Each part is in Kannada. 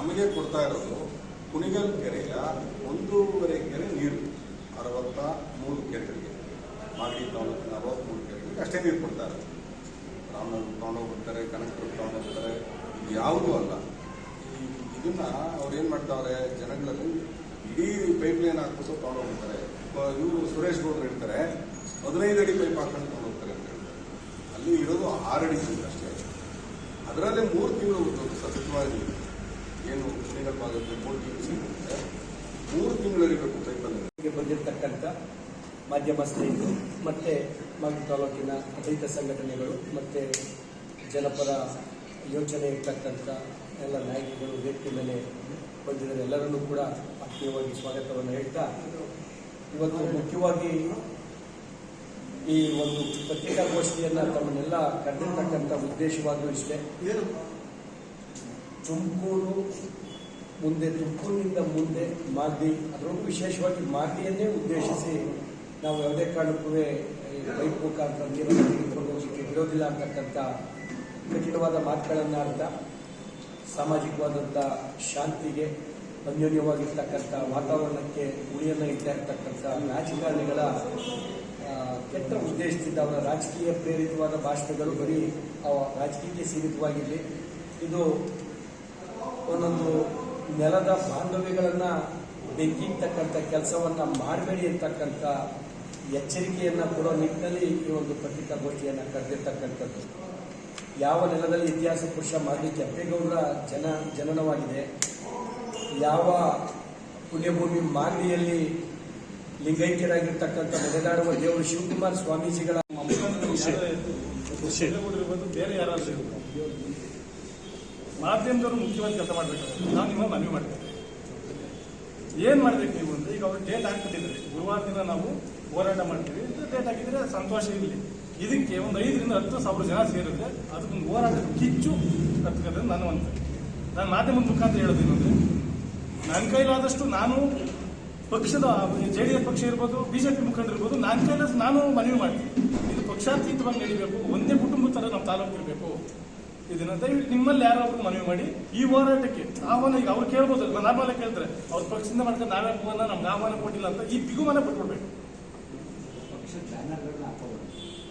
ನಮಗೆ ಕೊಡ್ತಾ ಇರೋದು ಕುಣಿಗಲ್ ಕೆರೆಯ ಒಂದೂವರೆ ಕೆರೆ ನೀರು, ಅರವತ್ತ ಮೂರು ಕೆರೆಗಳಿಗೆ, ಮಾಗಡಿ ತಾಲೂಕಿನ ಅರವತ್ತ್ಮೂರು ಕೆರೆಗಳಿಗೆ ಅಷ್ಟೇ ನೀರು ಕೊಡ್ತಾ ಇರೋದು. ರಾಮನಗರ ತಗೊಂಡೋಗ್ಬಿಡ್ತಾರೆ ಕನಕಪುರ ತಗೊಂಡೋಗ್ತಾರೆ ಇದು ಯಾವುದೂ ಅಲ್ಲ. ಈ ಇದನ್ನ ಅವ್ರು ಏನು ಮಾಡ್ತಾವ್ರೆ, ಜನಗಳಲ್ಲಿ ಇಡೀ ಪೈಪ್ ಲೈನ್ ಹಾಕ್ಬಿಟ್ಟು ತಗೊಂಡೋಗ್ಬಿಡ್ತಾರೆ ಇವರು ಸುರೇಶ್ ಗೌಡ್ರು ಇರ್ತಾರೆ ಹದಿನೈದು ಅಡಿ ಪೈಪ್ ಹಾಕೊಂಡು ತಗೊಂಡೋಗ್ತಾರೆ ಅಂತ ಹೇಳ್ತಾರೆ. ಅಲ್ಲಿ ಇರೋದು ಆರಡಿ ಅಷ್ಟೇ. ಅದರಲ್ಲೇ ಮೂರು ತಿಂಗಳು ಸತತವಾಗಿ ಏನು ಮೂರು ತಿಂಗಳು ಸಿಗುತ್ತೆ? ಮೂರು ತಿಂಗಳು ಇರಬೇಕು ಪೈಪಲ್ಲಿ ಬಂದಿರತಕ್ಕಂಥ ಮಾಧ್ಯಮ ಸ್ನೇಹಿತರು ಮತ್ತು ಮಾಗಿ ತಾಲೂಕಿನ ರೈತ ಸಂಘಟನೆಗಳು ಮತ್ತು ಜನಪರ ಯೋಚನೆ ಇರ್ತಕ್ಕಂಥ ಎಲ್ಲ ನಾಯಕಿಗಳು ವ್ಯಕ್ತಿ ಮೇಲೆ ಬಂದಿದ್ದಾರೆ. ಎಲ್ಲರನ್ನೂ ಕೂಡ ಆತ್ಮೀಯವಾಗಿ ಸ್ವಾಗತವನ್ನು ಹೇಳ್ತಾ ಇವತ್ತು ಮುಖ್ಯವಾಗಿ ಈ ಒಂದು ಪತ್ರಿಕಾಗೋಷ್ಠಿಯನ್ನು ತಮ್ಮನ್ನೆಲ್ಲ ಕರೆದಿರ್ತಕ್ಕಂಥ ಉದ್ದೇಶವಾದರೂ ಇಷ್ಟೇ. ತುಮಕೂರು ಮುಂದೆ, ತುಮಕೂರಿನಿಂದ ಮುಂದೆ ಮಾಗಡಿ ಅದರಲ್ಲೂ ವಿಶೇಷವಾಗಿ ಮಾಗಡಿಯನ್ನೇ ಉದ್ದೇಶಿಸಿ ನಾವು ಯಾವುದೇ ಕಾರಣಕ್ಕೂ ಬೈಕ್ ಮುಖಾಂತರ ನೀರನ್ನು ಬಿಡೋದಿಲ್ಲ ಅಂತಕ್ಕಂಥ ಕಠಿಣವಾದ ಮಾತುಗಳನ್ನು ಆಡ್ತಾ, ಸಾಮಾಜಿಕವಾದಂಥ ಶಾಂತಿಗೆ ಅನ್ಯೋನ್ಯವಾಗಿರ್ತಕ್ಕಂಥ ವಾತಾವರಣಕ್ಕೆ ಉಳಿಯನ್ನು ಇಡ್ತಾ ಇರ್ತಕ್ಕಂಥ ರಾಜಕಾರಣಿಗಳ ಕೆಟ್ಟ ಉದ್ದೇಶದಿಂದ ಅವರ ರಾಜಕೀಯ ಪ್ರೇರಿತವಾದ ಭಾಷಣಗಳು ಬರೀ ರಾಜಕೀಯಕ್ಕೆ ಸೀಮಿತವಾಗಿರಲಿ. ಇದು ಒಂದೊಂದು ನೆಲದ ಬಾಂಧವ್ಯಗಳನ್ನ ಬೆಂಕಿರ್ತಕ್ಕಂಥ ಕೆಲಸವನ್ನ ಮಾಡಬೇಡಿ ಅಂತಕ್ಕಂಥ ಎಚ್ಚರಿಕೆಯನ್ನ ಕೊಡೋ ನಿಟ್ಟಿನಲ್ಲಿ ಈ ಒಂದು ಪತ್ರಿಕಾಗೋಷ್ಠಿಯನ್ನ ಕರೆದಿರ್ತಕ್ಕಂಥದ್ದು. ಯಾವ ನೆಲದಲ್ಲಿ ಇತಿಹಾಸ ಪುರುಷ ಮಾಡಿ ಕೆಂಪೇಗೌಡರ ಜನ ಜನನವಾಗಿದೆ ಯಾವ ಪುಣ್ಯಭೂಮಿ ಮಾಗಡಿಯಲ್ಲಿ ಲಿಂಗೈಕ್ಯರಾಗಿರ್ತಕ್ಕಂಥ ನಡೆದಾಡುವ ದೇವರು ಶಿವಕುಮಾರ್ ಸ್ವಾಮೀಜಿಗಳ ಬೇರೆ ಯಾರಾದ್ರೂ ಮಾಧ್ಯಮದವರು ಮುಖ್ಯವಾಗಿ ಕೆಲಸ ಮಾಡಬೇಕು ನಾನು ನಿಮ್ಮ ಮನವಿ ಮಾಡ್ತೇನೆ ಏನ್ ಮಾಡ್ಬೇಕು ನೀವು ಅಂದ್ರೆ ಈಗ ಅವ್ರು ಡೇಟ್ ಹಾಕಿಬಿಟ್ಟಿದ್ದಾರೆ. ಗುರುವಾರ ದಿನ ನಾವು ಹೋರಾಟ ಮಾಡ್ತೀವಿ. ಡೇಟ್ ಹಾಕಿದ್ರೆ ಸಂತೋಷ ಇರಲಿ. ಇದಕ್ಕೆ ಒಂದು ಐದರಿಂದ ಹತ್ತು ಸಾವಿರ ಜನ ಸೇರಿದ್ರೆ ಅದಕ್ಕೊಂದು ಹೋರಾಟದ ಕಿಚ್ಚು ಕತ್ಕೋದ್ರೆ ನಾನು ಅಂತ ನಾನು ಮಾಧ್ಯಮದ ಮುಖಾಂತರ ಹೇಳೋದು ಏನಂದ್ರೆ ನನ್ನ ಕೈಲಾದಷ್ಟು ನಾನು ಪಕ್ಷದ ಜೆ ಡಿ ಎಸ್ ಪಕ್ಷ ಇರ್ಬೋದು, ಬಿಜೆಪಿ ಮುಖಂಡ ಇರ್ಬೋದು ನನ್ನ ಕೈಲಾದಷ್ಟು ನಾನು ಮನವಿ ಮಾಡ್ತೀನಿ. ಇದು ಪಕ್ಷಾತೀತವಾಗಿ ನಡಿಬೇಕು. ಒಂದೇ ಕುಟುಂಬದ ಥರ ನಮ್ಮ ತಾಲೂಕು ಇರಬೇಕು. ಇದನ್ನ ದಯವಿಟ್ಟು ನಿಮ್ಮಲ್ಲಿ ಯಾರೋ ಒಬ್ರು ಮನವಿ ಮಾಡಿ ಈ ಹೋರಾಟಕ್ಕೆ ಆಹ್ವಾನ ಈಗ ಅವ್ರು ಕೇಳ್ಬೋದು ನಾರ್ಮಲ್ ಕೇಳ್ತಾರೆ. ಅವ್ರ ಪಕ್ಷದಿಂದ ಮಾಡ್ಕೊಂಡು ನಾವೇ ಆಹ್ವಾನ, ನಮ್ಗೆ ಆಹ್ವಾನ ಕೊಟ್ಟಿಲ್ಲ ಅಂತ ಈ ಬಿಗುಮನ ಬಿಟ್ಕೊಡ್ಬೇಕು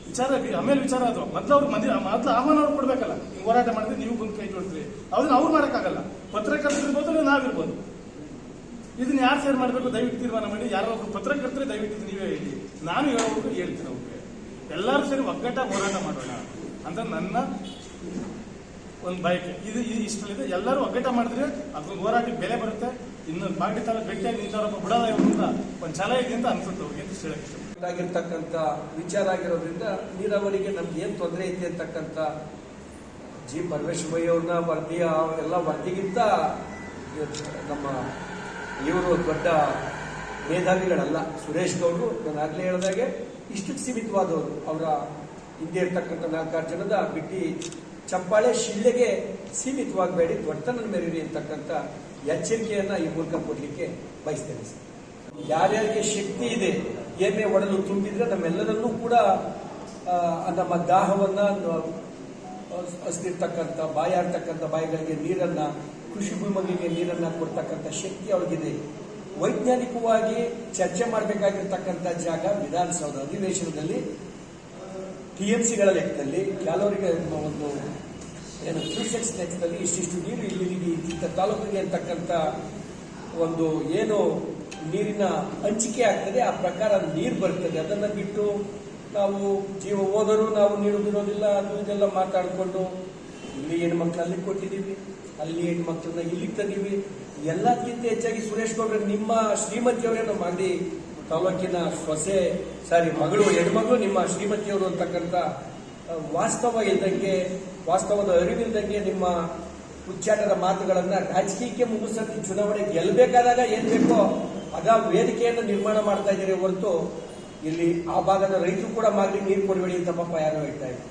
ವಿಚಾರ ಆಮೇಲೆ ವಿಚಾರ ಅದು. ಮೊದ್ಲು ಅವ್ರು ಮಂದಿ ಮೊದಲು ಆಹ್ವಾನ ಅವ್ರು ಕೊಡ್ಬೇಕಲ್ಲ. ನೀವು ಹೋರಾಟ ಮಾಡಿದ್ರೆ ನೀವು ಬಂದು ಕೈ ಜೋಡ್ತೀರಿ. ಅದನ್ನ ಅವ್ರು ಮಾಡೋಕ್ಕಾಗಲ್ಲ. ಪತ್ರಕರ್ತರು ಇರ್ಬೋದು ಇಲ್ಲ ನಾವಿರ್ಬೋದು. ಇದನ್ನ ಯಾರು ಸೇರ್ ಮಾಡಬೇಕು? ದಯವಿಟ್ಟು ತೀರ್ಮಾನ ಮಾಡಿ. ಯಾರೋ ಒಬ್ರು ಪತ್ರಕರ್ತರೆ ದಯವಿಟ್ಟು ನೀವೇ ಹೇಳಿ. ನಾನು ಹೇಳೋದು ಹೇಳ್ತೀನಿ ಅವ್ರಿಗೆ. ಎಲ್ಲರೂ ಸೇರಿ ಒಗ್ಗಟ್ಟಾಗಿ ಹೋರಾಟ ಮಾಡೋಣ ಅಂತ ನನ್ನ ಒಂದು ಬಯಕೆ ಇದು ಇದು ಇಷ್ಟಲ್ಲಿದೆ ಎಲ್ಲರೂ ಒಗ್ಗಟ್ಟ ಮಾಡಿದ್ರೆ ಅದೊಂದು ಹೋರಾಟಕ್ಕೆ ಬೆಲೆ ಬರುತ್ತೆ. ಇನ್ನು ಬಾಗಿ ತಾಲೂಕು ಗಟ್ಟಿಯಾಗಿ ನಿಂತವರಪ್ಪ ಬಿಡೋದ ಇರೋದ್ರಿಂದ ಒಂದು ಛಲ ಇದೆ ಅಂತ ಅನ್ಸುತ್ತೆ ಅವ್ರಿಗೆ ಅಂತ ವಿಚಾರ ಆಗಿರೋದ್ರಿಂದ ನೀರಾವರಿಗೆ ನಮ್ಗೆ ಏನು ತೊಂದರೆ ಐತೆ ಅಂತಕ್ಕಂಥ ಜಿ ಪರಮೇಶ್ವರಯ್ಯ ಅವ್ರನ್ನ, ವರದಿಯ ಎಲ್ಲ ವರದಿಗಿಂತ ನಮ್ಮ ಇವರು ದೊಡ್ಡ ಮೇಧಾವಿಗಳಲ್ಲ. ಸುರೇಶ್ ಗೌಡರು, ನಾನು ಆಗ್ಲೇ ಹೇಳಿದಾಗೆ ಇಷ್ಟಕ್ಕೆ ಸೀಮಿತವಾದವರು. ಅವರ ಹಿಂದೆ ಇರ್ತಕ್ಕಂಥ ನಾಲ್ಕಾರು ಜನದ ಬಿಟ್ಟಿ ಚಪ್ಪಾಳೆ ಶಿಳ್ಳೆಗೆ ಸೀಮಿತವಾಗಬೇಡಿ ದೊಡ್ಡತನ ಮೇರಿರಿ ಅಂತಕ್ಕಂಥ ಎಚ್ಚರಿಕೆಯನ್ನ ಈ ಮೂಲಕ ಕೊಡಲಿಕ್ಕೆ ಬಯಸ್ತೇನೆ ಯಾರ್ಯಾರಿಗೆ ಶಕ್ತಿ ಇದೆ ಎಮ್ಮೆ ಒಡಲು ತುಂಬಿದ್ರೆ ನಮ್ಮೆಲ್ಲರನ್ನೂ ಕೂಡ ನಮ್ಮ ದಾಹವನ್ನ ಹಸ್ದಿರ್ತಕ್ಕಂಥ ಬಾಯಾಡ್ತಕ್ಕಂಥ ಬಾಯಿಗಳಿಗೆ ನೀರನ್ನ, ಕೃಷಿ ಭೂಮಿಗೆ ನೀರನ್ನ ಕೊಡ್ತಕ್ಕಂಥ ಶಕ್ತಿ ಅವ್ರಿಗಿದೆ. ವೈಜ್ಞಾನಿಕವಾಗಿ ಚರ್ಚೆ ಮಾಡಬೇಕಾಗಿರ್ತಕ್ಕಂಥ ಜಾಗ ವಿಧಾನಸೌಧ ಅಧಿವೇಶನದಲ್ಲಿ ಟಿಎಂಸಿಗಳ ಲೆಕ್ಕದಲ್ಲಿ ಕೆಲವರಿಗೆ ಒಂದು, ಏನು ಕ್ಯೂಸೆಕ್ಸ್ ಲೆಕ್ಕದಲ್ಲಿ ಇಷ್ಟಿಷ್ಟು ನೀರು ಇಲ್ಲಿ ಇಂಥ ತಾಲೂಕಿಗೆ ಅಂತಕ್ಕಂಥ ಒಂದು ಏನು ನೀರಿನ ಹಂಚಿಕೆ ಆಗ್ತದೆ, ಆ ಪ್ರಕಾರ ನೀರು ಬರ್ತದೆ. ಅದನ್ನು ಬಿಟ್ಟು ನಾವು ಜೀವ ಹೋದರೂ ನಾವು ನೀಡುವುದಿರೋದಿಲ್ಲ ಅದು ಇದೆಲ್ಲ ಮಾತಾಡಿಕೊಂಡು ಇಲ್ಲಿ ಹೆಣ್ಮಕ್ಳು ಅಲ್ಲಿ ಕೊಟ್ಟಿದ್ದೀವಿ. ಅಲ್ಲಿ ಹೆಣ್ಮಕ್ಳನ್ನ ಇಲ್ಲಿಗೆ ತಂದೀವಿ ಎಲ್ಲದಕ್ಕಿಂತ ಹೆಚ್ಚಾಗಿ ಸುರೇಶ್ ಗೌಡ್ರೆ ನಿಮ್ಮ ಶ್ರೀಮತಿಯವರೇನು ಮಾಡಿ ತಾಲೂಕಿನ ಸೊಸೆ, ಸಾರಿ, ಮಗಳು, ಹೆಣ್ಮಗಳು ನಿಮ್ಮ ಶ್ರೀಮತಿಯವರು ಅಂತಕ್ಕಂಥ ವಾಸ್ತವ ಇದ್ದಂಗೆ, ವಾಸ್ತವದ ಅರಿವಿಲ್ದಂಗೆ ನಿಮ್ಮ ಉಚ್ಚಾಟದ ಮಾತುಗಳನ್ನ ರಾಜಕೀಯಕ್ಕೆ ಮುಗಿಸಿ ಚುನಾವಣೆ ಗೆಲ್ಲಬೇಕಾದಾಗ ಏನ್ ಬೇಕೋ ಅದ ವೇದಿಕೆಯನ್ನು ನಿರ್ಮಾಣ ಮಾಡ್ತಾ ಇದ್ದೀರಿ ಹೊರತು ಇಲ್ಲಿ ಆ ಭಾಗದ ರೈತರು ಕೂಡ ಮಾಗಲಿ ನೀರು ಕೊಡಬೇಡಿ ಅಂತ ಪಾಪ ಯಾರೋ ಹೇಳ್ತಾ ಇದ್ದಾರೆ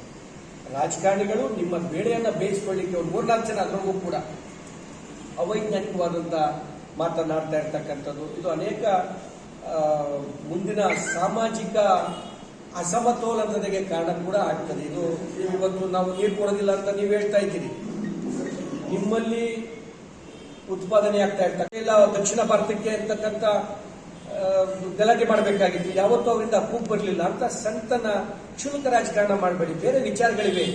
ರಾಜಕಾರಣಿಗಳು ನಿಮ್ಮ ಬೇಳೆಯನ್ನ ಬೇಯಿಸ್ಕೊಳ್ಳಿಕ್ಕೆ ಒಂದು ಮೂರ್ನಾಲ್ಕು ಜನ ಅದರಲ್ಲೂ ಕೂಡ ಅವೈಜ್ಞಾನಿಕವಾದಂಥ ಮಾತನಾಡ್ತಾ ಇರ್ತಕ್ಕಂಥದ್ದು. ಇದು ಅನೇಕ ಮುಂದಿನ ಸಾಮಾಜಿಕ ಅಸಮತೋಲನತೆಗೆ ಕಾರಣ ಕೂಡ ಆಗ್ತದೆ. ಇದು ಇವತ್ತು ನಾವು ನೀರು ಕೊಡೋದಿಲ್ಲ ಅಂತ ನೀವು ಹೇಳ್ತಾ ಇದ್ದೀರಿ. ನಿಮ್ಮಲ್ಲಿ ಉತ್ಪಾದನೆ ಆಗ್ತಾ ಇರ್ತಕ್ಕ ಇಲ್ಲ, ದಕ್ಷಿಣ ಭಾರತಕ್ಕೆ ಅಂತಕ್ಕಂಥ ಗಲಾಟೆ ಮಾಡಬೇಕಾಗಿತ್ತು. ಯಾವತ್ತೂ ಅವರಿಂದ ಕೂಗ್ ಬರಲಿಲ್ಲ ಅಂತ ಸಂತನ ಕ್ಷುಲ್ಕ ರಾಜಕಾರಣ ಮಾಡಬೇಡಿ. ಬೇರೆ ವಿಚಾರಗಳಿವೆ.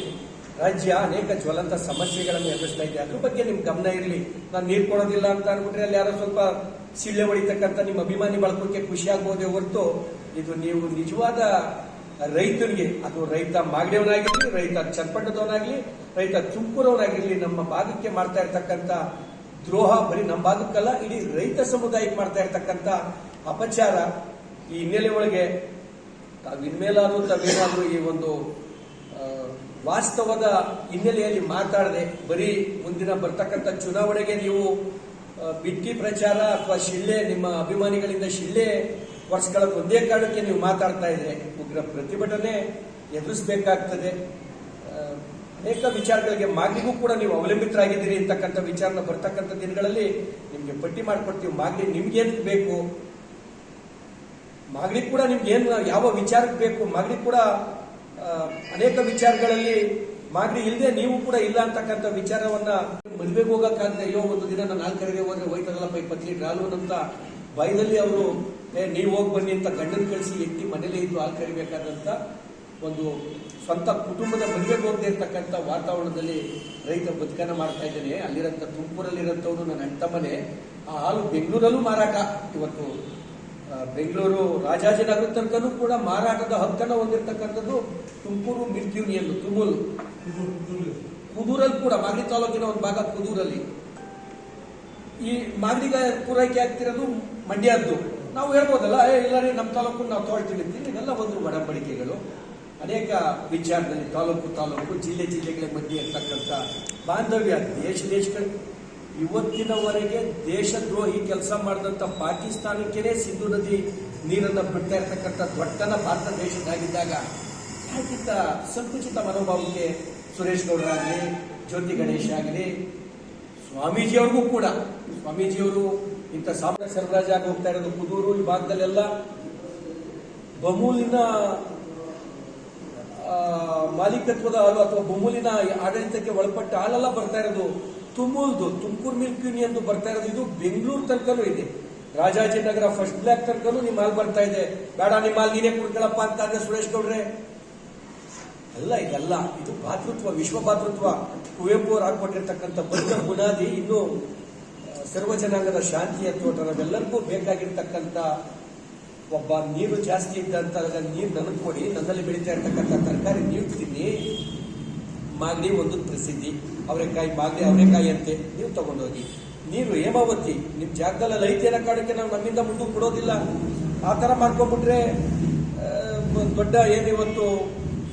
ರಾಜ್ಯ ಅನೇಕ ಜ್ವಲಂತ ಸಮಸ್ಯೆಗಳನ್ನು ಎದುರಿಸ್ತಾ ಇದೆ. ಅದ್ರ ಬಗ್ಗೆ ನಿಮ್ ಗಮನ ಇರಲಿ. ನಾನು ನೀರು ಕೊಡೋದಿಲ್ಲ ಅಂತ ಅನ್ಬಿಟ್ರೆ ಅಲ್ಲಿ ಯಾರೋ ಸ್ವಲ್ಪ ಸಿಳ್ಳೆ ಹೊಡಿತಕ್ಕಂಥ ನಿಮ್ಮ ಅಭಿಮಾನಿ ಬಳಕೋಕೆ ಖುಷಿ ಆಗ್ಬೋದೇ ಹೊರತು ಇದು ನೀವು ನಿಜವಾದ ರೈತರಿಗೆ, ಅದು ರೈತ ಮಾಗಡಿಯವನಾಗಿರ್ಲಿ, ರೈತ ಚರ್ಪಟ್ಟದವನಾಗ್ಲಿ ರೈತ ತುಮಕೂರವನಾಗಿರ್ಲಿ, ನಮ್ಮ ಭಾಗಕ್ಕೆ ಮಾಡ್ತಾ ಇರ್ತಕ್ಕಂಥ ದ್ರೋಹ ಬರೀ ನಮ್ಮ ಭಾಗಕ್ಕಲ್ಲ ಇಡೀ ರೈತ ಸಮುದಾಯಕ್ಕೆ ಮಾಡ್ತಾ ಇರ್ತಕ್ಕಂಥ ಅಪಚಾರ ಈ ಹಿನ್ನೆಲೆ ಒಳಗೆ ತಾವು ಇನ್ಮೇಲಾದ್ರೂ ತಾವೇನಾದ್ರೂ ಈ ಒಂದು ವಾಸ್ತವದ ಹಿನ್ನೆಲೆಯಲ್ಲಿ ಮಾತಾಡದೆ ಬರೀ ಮುಂದಿನ ಬರ್ತಕ್ಕಂಥ ಚುನಾವಣೆಗೆ ನೀವು ಬಿಟ್ಟಿ ಪ್ರಚಾರ ಅಥವಾ ಶಿಳ್ಳೆ, ನಿಮ್ಮ ಅಭಿಮಾನಿಗಳಿಂದ ಶಿಳ್ಳೆ ವರ್ಷಗಳ ಒಂದೇ ಕಾರಣಕ್ಕೆ ನೀವು ಮಾತಾಡ್ತಾ ಇದ್ರೆ ಉಗ್ರ ಪ್ರತಿಭಟನೆ ಎದುರಿಸಬೇಕಾಗ್ತದೆ. ಅನೇಕ ವಿಚಾರಗಳಿಗೆ ಮಾಗ್ಲಿಗೂ ಕೂಡ ನೀವು ಅವಲಂಬಿತರಾಗಿದ್ದೀರಿ ಅಂತಕ್ಕಂಥ ವಿಚಾರನ ಬರ್ತಕ್ಕಂಥ ದಿನಗಳಲ್ಲಿ ನಿಮಗೆ ಪಟ್ಟಿ ಮಾಡ್ಕೊಡ್ತೀವಿ. ಮಾಗಡಿ ನಿಮ್ಗೇನು ಬೇಕು? ಮಾಗ್ಲಿ ಕೂಡ ನಿಮ್ಗೆ ಏನು, ಯಾವ ವಿಚಾರಕ್ಕೆ ಬೇಕು? ಮಾಗ್ಲಿ ಕೂಡ ಅನೇಕ ವಿಚಾರಗಳಲ್ಲಿ ಮಾಗಡಿ ಇಲ್ಲದೆ ನೀವು ಕೂಡ ಇಲ್ಲ ಅಂತಕ್ಕಂಥ ವಿಚಾರವನ್ನ ಮದುವೆಗೆ ಹೋಗಕ್ಕಾಗದೆ ಅಯ್ಯೋ ಒಂದು ದಿನ ನಾನು ನಾಲ್ಕರಿಗೆ ಹೋದ್ರೆ ಹೋಯ್ತದಲ್ಲಪ್ಪ ಈ ಲೀಟರ್ ಹಾಲು ಅಂತ ಭಯದಲ್ಲಿ ಅವರು, ಏ, ನೀವು ಹೋಗಿ ಬನ್ನಿ ಅಂತ ಗಂಡನ ಕಳಿಸಿ ಎತ್ತಿ ಮನೇಲೇ ಇದ್ದು ಹಾಲು ಕರಿಬೇಕಾದಂತ ಒಂದು ಸ್ವಂತ ಕುಟುಂಬದ ಮದುವೆಗೆ ಹೋಗದೆ ಇರ್ತಕ್ಕಂಥ ವಾತಾವರಣದಲ್ಲಿ ರೈತ ಬದುಕನ್ನು ಮಾಡ್ತಾ ಇದ್ದೇನೆ. ಅಲ್ಲಿರಂತ ತುಮಕೂರಲ್ಲಿರಂಥವ್ರು ನನ್ನ ಅಣ್ಣ ಆ ಹಾಲು ಬೆಂಗಳೂರಲ್ಲೂ ಮಾರಾಟ. ಇವತ್ತು ಬೆಂಗಳೂರು ರಾಜಾಜಿನಗರ ತನಕನೂ ಕೂಡ ಮಾರಾಟದ ಹಕ್ಕನ್ನು ಹೊಂದಿರತಕ್ಕಂಥದ್ದು ತುಮಕೂರು ಮಿಲ್ಕ್ ಯೂನಿಯನ್ ತುಮೂಲ್. ಕುದೂರಲ್ಲಿ ಕೂಡ, ಮಾಗಡಿ ತಾಲೂಕಿನ ಒಂದು ಭಾಗ ಕುದೂರಲ್ಲಿ. ಈ ಮಾಗಡಿಗ ಪೂರೈಕೆ ಆಗ್ತಿರೋದು ಮಂಡ್ಯದ್ದು. ನಾವು ಹೇಳ್ಬೋದಲ್ಲ ಇಲ್ಲ ರೀ ನಮ್ಮ ತಾಲೂಕು ನಾವು ತೊಳ್ತೀವಿ ಇದೆಲ್ಲ ಒಂದು ಒಡಂಬಡಿಕೆಗಳು. ಅನೇಕ ವಿಚಾರದಲ್ಲಿ ತಾಲೂಕು ತಾಲೂಕು, ಜಿಲ್ಲೆ ಜಿಲ್ಲೆಗಳ ಮಧ್ಯೆ ಇರ್ತಕ್ಕಂಥ ಬಾಂಧವ್ಯ ದೇಶ ದೇಶಗಳ ಇವತ್ತಿನವರೆಗೆ ದೇಶದ್ರೋಹಿ ಕೆಲಸ ಮಾಡಿದಂಥ ಪಾಕಿಸ್ತಾನಕ್ಕೇನೆ ಸಿಂಧು ನದಿ ನೀರನ್ನ ಬಿಡ್ತಾ ಇರ್ತಕ್ಕಂಥ ದೊಡ್ಡನ ಭಾರತ ದೇಶದಾಗಿದ್ದಾಗ ಯಾಕಿಂತ ಸಂಕುಚಿತ ಮನೋಭಾವಕ್ಕೆ ಸುರೇಶ್ ಗೌಡ ಆಗಲಿ, ಜ್ಯೋತಿ ಗಣೇಶ್ ಆಗಲಿ, ಸ್ವಾಮೀಜಿಯವ್ರಿಗೂ ಕೂಡ, ಸ್ವಾಮೀಜಿಯವರು ಇಂಥ ಸಾಮಾನ್ಯ ಸರಬರಾಜ್ ಆಗಿ ಹೋಗ್ತಾ ಇರೋದು ಕುದೂರು ಈ ಭಾಗದಲ್ಲೆಲ್ಲ ಬಮೂಲಿನ ಮಾಲೀಕತ್ವದ ಹಾಲು ಅಥವಾ ಬಮೂಲಿನ ಆಡಳಿತಕ್ಕೆ ಒಳಪಟ್ಟ ಹಾಲೆಲ್ಲ ಬರ್ತಾ ಇರೋದು ತುಮೂಲ್ದು, ತುಮಕೂರು ಮಿಲ್ಕ್ ಯೂನಿಯನ್ ಬರ್ತಾ ಇರೋದು ಇದು ಬೆಂಗಳೂರು ತನಕನೂ ಇದೆ. ರಾಜಾಜಿನಗರ ಫಸ್ಟ್ ಬ್ಲಾಕ್ ತನಕನೂ ನಿಮ್ಮ ಹಾಲು ಬರ್ತಾ ಇದೆ. ಬೇಡ ನಿಮ್ಮ ಹಾಲು ನೀನೇ ಕುಡ್ಕೊಳ್ಳಪ್ಪ ಅಂತ ಅಂದ್ರೆ ಸುರೇಶ್ ಗೌಡ್ರೆ. ಅಲ್ಲ, ಇದಲ್ಲ, ಇದು ಭಾತೃತ್ವ, ವಿಶ್ವ ಭಾತೃತ್ವ. ಕುವೆಂಪು ಅವರು ಹಾಕೊಟ್ಟಿರ್ತಕ್ಕಂಥ ಬದ್ಧ ಬುನಾದಿ ಇನ್ನು ಸರ್ವ ಜನಾಂಗದ ಶಾಂತಿಯ ತೋಟ ನಾವೆಲ್ಲರಿಗೂ ಬೇಕಾಗಿರ್ತಕ್ಕಂಥ ಒಬ್ಬ ನೀರು ಜಾಸ್ತಿ ಇದ್ದಂತ ನೀರು ನನಗೆ ಕೊಡಿ. ನನ್ನಲ್ಲಿ ಬೆಳೀತಾ ಇರ್ತಕ್ಕಂಥ ತರಕಾರಿ ನೀವು ತಿನ್ನಿ. ಮಾಗಡಿ ಒಂದು ಪ್ರಸಿದ್ಧಿ. ಅವರೆಕಾಯಿ ಬಾಗ್ಲಿ ಅವರೆಕಾಯಿ ಅಂತೆ, ನೀವು ತಗೊಂಡೋಗಿ. ನೀರು ಹೇಮಾವತಿ, ನಿಮ್ ಜಾಗದಲ್ಲಿ ಲೈತಿಯನ್ನ ಕಾಡಕ್ಕೆ ನಾವು ನಮ್ಮಿಂದ ಮುಂದಕ್ಕೆ ಕೊಡೋದಿಲ್ಲ ಆ ಥರ ಮಾಡ್ಕೊಂಡ್ಬಿಟ್ರೆ ದೊಡ್ಡ ಏನಿವತ್ತು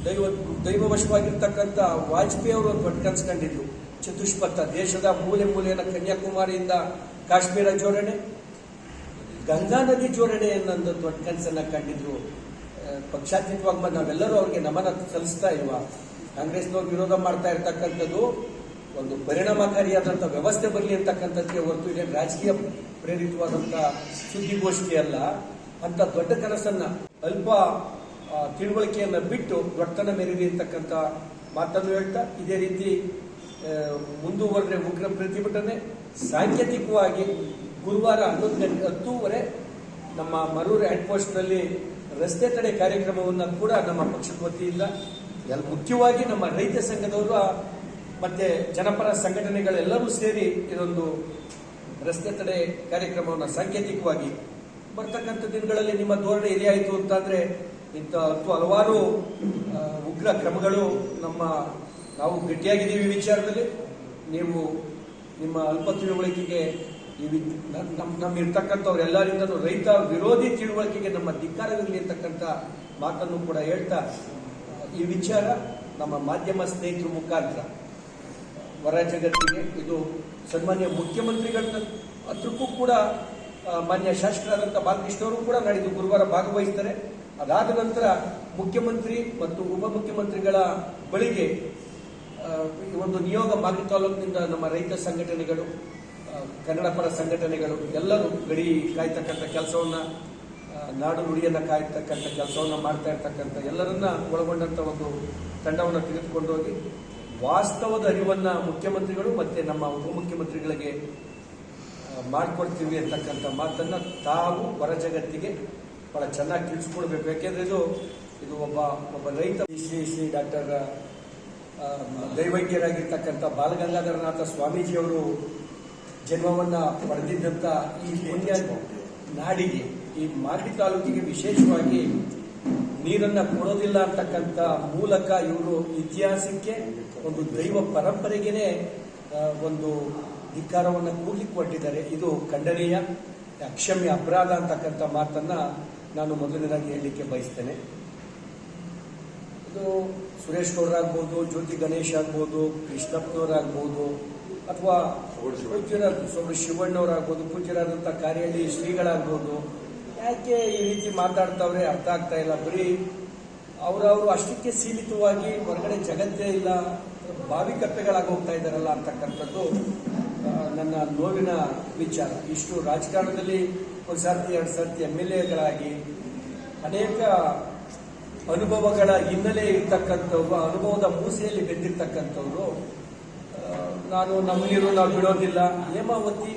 ದೈವ, ದೈವವಶವಾಗಿರ್ತಕ್ಕಂಥ ವಾಜಪೇಯಿ ಅವರು ಒಂದು ದೊಡ್ಡ ಕನ್ಸ್ಕೊಂಡಿದ್ರು ಚತುಷ್ಪಥ, ದೇಶದ ಮೂಲೆ ಮೂಲೆಯನ್ನು ಕನ್ಯಾಕುಮಾರಿಯಿಂದ ಕಾಶ್ಮೀರ ಜೋಡಣೆ, ಗಂಗಾ ನದಿ ಜೋಡಣೆ ಅನ್ನೊಂದು ದೊಡ್ಡ ಕನಸನ್ನು ಕಂಡಿದ್ರು ಪಕ್ಷಾತೀತವಾಗಿ ನಾವೆಲ್ಲರೂ ಅವ್ರಿಗೆ ನಮನ ಸಲ್ಲಿಸ್ತಾ ಇಲ್ವಾ? ಕಾಂಗ್ರೆಸ್ನವ್ರು ವಿರೋಧ ಮಾಡ್ತಾ ಇರ್ತಕ್ಕಂಥದ್ದು ಒಂದು ಪರಿಣಾಮಕಾರಿಯಾದಂಥ ವ್ಯವಸ್ಥೆ ಬರಲಿ ಅಂತಕ್ಕಂಥದ್ದೇ ಹೊರತು ಇದೇನು ರಾಜಕೀಯ ಪ್ರೇರಿತವಾದಂಥ ಸುದ್ದಿಗೋಷ್ಠಿ ಅಲ್ಲ ಅಂತ ದೊಡ್ಡ ಕನಸನ್ನ ಅಲ್ಪ ತಿಳುವಳಿಕೆಯನ್ನು ಬಿಟ್ಟು ದೊಡ್ಡತನ ಮೆರೀರಿ ಅಂತಕ್ಕಂಥ ಮಾತನ್ನು ಹೇಳ್ತಾ, ಇದೇ ರೀತಿ ಮುಂದುವರೆ ಮುಂದುವರೆದ್ರೆ ಉಗ್ರ ಪ್ರತಿಭಟನೆ, ಸಾಂಕೇತಿಕವಾಗಿ ಗುರುವಾರ ಹನ್ನೊಂದು ಗಂಟೆ, ಹತ್ತೂವರೆ ನಮ್ಮ ಮರೂರು ಹೆಡ್ ಪೋಸ್ಟ್ನಲ್ಲಿ ರಸ್ತೆ ತಡೆ ಕಾರ್ಯಕ್ರಮವನ್ನು ಕೂಡ ನಮ್ಮ ಪಕ್ಷದ ವತಿಯಿಂದ ಮುಖ್ಯವಾಗಿ ನಮ್ಮ ರೈತ ಸಂಘದವರು ಮತ್ತೆ ಜನಪರ ಸಂಘಟನೆಗಳೆಲ್ಲರೂ ಸೇರಿ ಇದೊಂದು ರಸ್ತೆ ತಡೆ ಕಾರ್ಯಕ್ರಮವನ್ನು ಸಾಂಕೇತಿಕವಾಗಿ ಬರ್ತಕ್ಕಂಥ ದಿನಗಳಲ್ಲಿ ನಿಮ್ಮ ಧೋರಣೆ ಎರಿಯಾಯಿತು ಅಂತಂದ್ರೆ ಇಂಥ ಹತ್ತು ಹಲವಾರು ಉಗ್ರ ಕ್ರಮಗಳು ನಮ್ಮ ನಾವು ಗಟ್ಟಿಯಾಗಿದ್ದೀವಿ ಈ ವಿಚಾರದಲ್ಲಿ. ನೀವು ನಿಮ್ಮ ಅಲ್ಪ ತಿಳುವಳಿಕೆಗೆ ಈ ನಮ್ಮ ಇರ್ತಕ್ಕಂಥವ್ರು ಎಲ್ಲರಿಂದಲೂ ರೈತ ವಿರೋಧಿ ತಿಳುವಳಿಕೆಗೆ ನಮ್ಮ ಧಿಕ್ಕಾರವಿರಲಿ ಅಂತಕ್ಕಂಥ ಮಾತನ್ನು ಕೂಡ ಹೇಳ್ತಾ ಈ ವಿಚಾರ ನಮ್ಮ ಮಾಧ್ಯಮ ಸ್ನೇಹಿತರ ಮುಖಾಂತರ. ಹೊರ ಜಗತ್ತಿಗೆ ಇದು ಸನ್ಮಾನ್ಯ ಮುಖ್ಯಮಂತ್ರಿಗಳ ಹತ್ರಕ್ಕೂ ಕೂಡ ಮಾನ್ಯ ಶಾಸಕರಾದಂಥ ಬಾಲಕೃಷ್ಣ ಅವರು ಕೂಡ ನಾಡಿದ್ದು ಗುರುವಾರ ಭಾಗವಹಿಸ್ತಾರೆ. ಅದಾದ ನಂತರ ಮುಖ್ಯಮಂತ್ರಿ ಮತ್ತು ಉಪಮುಖ್ಯಮಂತ್ರಿಗಳ ಬಳಿಗೆ ಈ ಒಂದು ನಿಯೋಗ ಮಾಗಡಿ ತಾಲೂಕಿನಿಂದ ನಮ್ಮ ರೈತ ಸಂಘಟನೆಗಳು ಕನ್ನಡ ಪರ ಸಂಘಟನೆಗಳು ಎಲ್ಲರೂ ಗಡಿ ಕಾಯ್ತಕ್ಕಂಥ ಕೆಲಸವನ್ನ ನಾಡು ನುಡಿಯನ್ನ ಕಾಯ್ತಕ್ಕಂಥ ಕೆಲಸವನ್ನ ಮಾಡ್ತಾ ಇರ್ತಕ್ಕಂಥ ಎಲ್ಲರನ್ನ ಒಳಗೊಂಡಂತ ಒಂದು ತಂಡವನ್ನು ತೆಗೆದುಕೊಂಡು ಹೋಗಿ ವಾಸ್ತವದ ಅರಿವನ್ನ ಮುಖ್ಯಮಂತ್ರಿಗಳು ಮತ್ತೆ ನಮ್ಮ ಉಪಮುಖ್ಯಮಂತ್ರಿಗಳಿಗೆ ಮಾಡಿಕೊಡ್ತೀವಿ ಅಂತಕ್ಕಂಥ ಮಾತನ್ನು ತಾವು ಹೊರ ಜಗತ್ತಿಗೆ ಬಹಳ ಚೆನ್ನಾಗಿ ತಿಳಿಸ್ಕೊಡ್ಬೇಕು. ಯಾಕೆಂದ್ರೆ ಇದು ಇದು ಒಬ್ಬ ಒಬ್ಬ ರೈತ ಶ್ರೀ ಶ್ರೀ ಡಾಕ್ಟರ್ ದೈವಜ್ಞರಾಗಿರ್ತಕ್ಕಂಥ ಬಾಲಗಂಗಾಧರನಾಥ ಸ್ವಾಮೀಜಿಯವರು ಜನ್ಮವನ್ನ ಪಡೆದಿದ್ದಂಥ ಈ ಪುಣ್ಯ ನಾಡಿಗೆ, ಈ ಮಾಗಡಿ ತಾಲೂಕಿಗೆ ವಿಶೇಷವಾಗಿ ನೀರನ್ನ ಕೊಡೋದಿಲ್ಲ ಅಂತಕ್ಕಂಥ ಮೂಲಕ ಇವರು ಇತಿಹಾಸಕ್ಕೆ ಒಂದು ದೈವ ಪರಂಪರೆಗೇನೆ ಒಂದು ಧಿಕ್ಕಾರವನ್ನು ಕೂಗಿ ಕೊಟ್ಟಿದ್ದಾರೆ ಇದು ಖಂಡನೀಯ, ಅಕ್ಷಮ್ಯ ಅಪರಾಧ ಅಂತಕ್ಕಂಥ ಮಾತನ್ನ ನಾನು ಮೊದಲನೇದಾಗಿ ಹೇಳಲಿಕ್ಕೆ ಬಯಸ್ತೇನೆ. ಇದು ಸುರೇಶ್ ಗೌಡ್ರಾಗ್ಬೋದು ಜ್ಯೋತಿ ಗಣೇಶ್ ಆಗ್ಬೋದು ಕೃಷ್ಣಪ್ಪನವರಾಗ್ಬೋದು ಅಥವಾ ಪೂಜ್ಯರ ಸ್ವಾಮಿ ಶಿವಣ್ಣವರಾಗ್ಬೋದು ಪೂಜ್ಯರಾದಂಥ ಕಾರ್ಯಹಳ್ಳಿ ಶ್ರೀಗಳಾಗ್ಬೋದು ಯಾಕೆ ಈ ರೀತಿ ಮಾತಾಡ್ತಾವ್ರೆ ಅರ್ಥ ಆಗ್ತಾ ಇಲ್ಲ. ಬರೀ ಅವರವರು ಅಷ್ಟಕ್ಕೆ ಸೀಮಿತವಾಗಿ ಹೊರಗಡೆ ಜಗತ್ತೇ ಇಲ್ಲ ಭಾವಿಕತೆಗಳಾಗಿ ಹೋಗ್ತಾ ಇದ್ದಾರಲ್ಲ ಅಂತಕ್ಕಂಥದ್ದು ನನ್ನ ನೋವಿನ ವಿಚಾರ. ಇಷ್ಟು ರಾಜಕಾರಣದಲ್ಲಿ ಒಂದು ಸರ್ತಿ, ಎರಡು ಸರ್ತಿ ಎಂ ಎಲ್ ಎಗಳಾಗಿ ಅನೇಕ ಅನುಭವಗಳ ಹಿನ್ನೆಲೆ ಇರ್ತಕ್ಕಂಥವ್ರು, ಅನುಭವದ ಮೂಸೆಯಲ್ಲಿ ಬೆಂದಿರ್ತಕ್ಕಂಥವ್ರು ನಾನು ನಮ್ಮ ನೀರು ನಾವು ಬಿಡೋದಿಲ್ಲ. ಹೇಮಾವತಿ